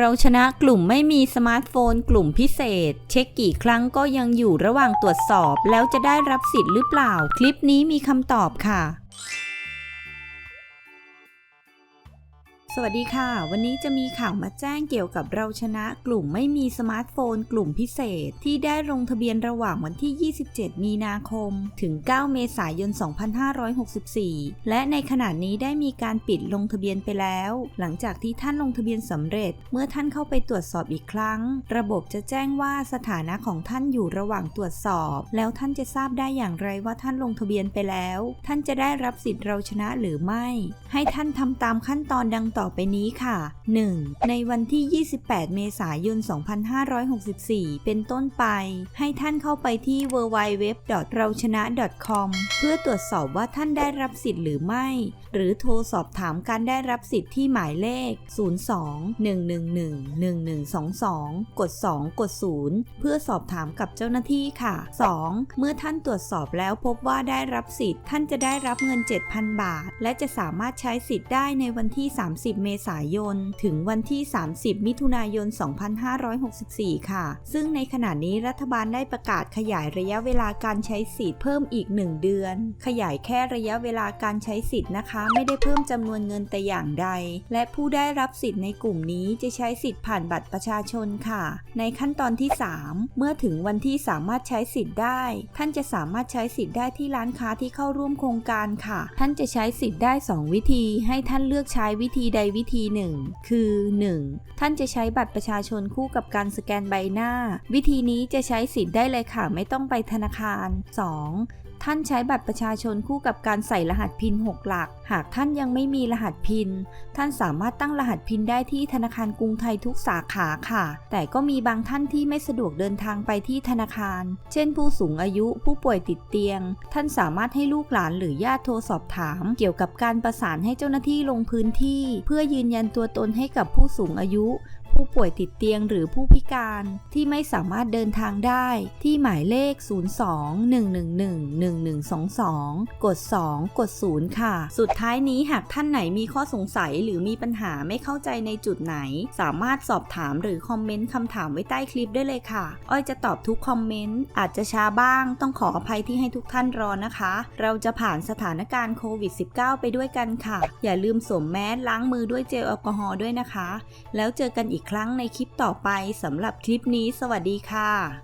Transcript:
เราชนะกลุ่มไม่มีสมาร์ทโฟนกลุ่มพิเศษ เช็คกี่ครั้งก็ยังอยู่ระหว่างตรวจสอบ แล้วจะได้รับสิทธิ์หรือเปล่า คลิปนี้มีคำตอบค่ะ วัสดีค่ะ วันนี้จะมีข่าวมาแจ้งเกี่ยวกับเราชนะกลุ่มไม่มีสมาร์ทโฟน กลุ่มพิเศษ ที่ได้ลงทะเบียนระหว่างวันที่ 27 มีนาคม ถึง 9 เมษายน 2564 และในขณะนี้ได้มีการปิดลงทะเบียนไปแล้ว หลังจากที่ท่านลงทะเบียนสำเร็จ เมื่อท่านเข้าไปตรวจสอบอีกครั้ง ระบบจะแจ้งว่าสถานะของท่านอยู่ระหว่างตรวจสอบ แล้วท่านจะทราบได้อย่างไรว่าท่านลงทะเบียนไปแล้ว ท่านจะได้รับสิทธิ์เราชนะหรือไม่ ให้ท่านทำตามขั้นตอนดังต่อไปนี้ค่ะ 1. ในวันที่ 28 เมษายน 2564 เป็นต้นไป ให้ท่านเข้าไปที่ www. เราชนะ .com เพื่อตรวจสอบว่าท่านได้รับสิทธิ์หรือไม่ หรือโทรสอบถามการได้รับสิทธิ์ที่หมายเลข 02-111-1122 กด 2 กด 0 เพื่อสอบถามกับเจ้าหน้าที่ค่ะ 2. เมื่อท่านตรวจสอบแล้วพบว่าได้รับสิทธิ์ ท่านจะได้รับเงิน 7,000 บาท และจะสามารถใช้สิทธิ์ได้ในวันที่ 30เมษายน ถึงวันที่ 30 มิถุนายน 2564 ค่ะ ซึ่งในขณะนี้รัฐบาลได้ประกาศขยายระยะเวลาการใช้สิทธิ์เพิ่มอีก 1 เดือน ขยายแค่ระยะเวลาการใช้สิทธิ์นะคะ ไม่ได้เพิ่มจำนวนเงินแต่อย่างใด และผู้ได้รับสิทธิ์ในกลุ่มนี้จะใช้สิทธิ์ผ่านบัตรประชาชนค่ะ ในขั้นตอนที่ 3 เมื่อถึงวันที่สามารถใช้สิทธิ์ได้ ท่านจะสามารถใช้สิทธิ์ได้ที่ร้านค้าที่เข้าร่วมโครงการค่ะ ท่านจะใช้สิทธิ์ได้ 2 วิธี ให้ท่านเลือกใช้วิธีใดวิธีหนึ่ง คือ 1. ท่านจะใช้บัตรประชาชนคู่กับการสแกนใบหน้า วิธีนี้จะใช้สิทธิ์ได้เลยค่ะ ไม่ต้องไปธนาคาร 2. ท่านใช้บัตรประชาชนคู่กับการใส่รหัสพิน 6 หลัก หากท่านยังไม่มีรหัสพิน ท่านสามารถตั้งรหัสพินได้ที่ธนาคารกรุงไทยทุกสาขาค่ะ แต่ก็มีบางท่านที่ไม่สะดวกเดินทางไปที่ธนาคาร เช่น ผู้สูงอายุ ผู้ป่วยติดเตียง ท่านสามารถให้ลูกหลานหรือญาติโทรสอบถาม เกี่ยวกับการประสานให้เจ้าหน้าที่ลงพื้นที่ เพื่อยืนยันตัวตนให้กับผู้สูงอายุ ผู้ป่วยติดเตียงหรือผู้พิการที่ไม่สามารถเดินทางได้ที่หมายเลข 02-111-1122 กด 2 กด 0 ค่ะ สุดท้ายนี้หากท่านไหนมีข้อสงสัยหรือมีปัญหาไม่เข้าใจในจุดไหน สามารถสอบถามหรือคอมเมนต์คำถามไว้ใต้คลิปได้เลยค่ะ อ้อยจะตอบทุกคอมเมนต์อาจจะช้าบ้างต้องขออภัยที่ให้ทุกท่านรอนะคะ เราจะผ่านสถานการณ์โควิด -19 ไปด้วยกันค่ะ อย่าลืมสวมแมสล้างมือด้วยเจลแอลกอฮอล์ด้วยนะคะ แล้วเจอกันอีกอีกครั้งในคลิปต่อไปสำหรับคลิปนี้สวัสดีค่ะ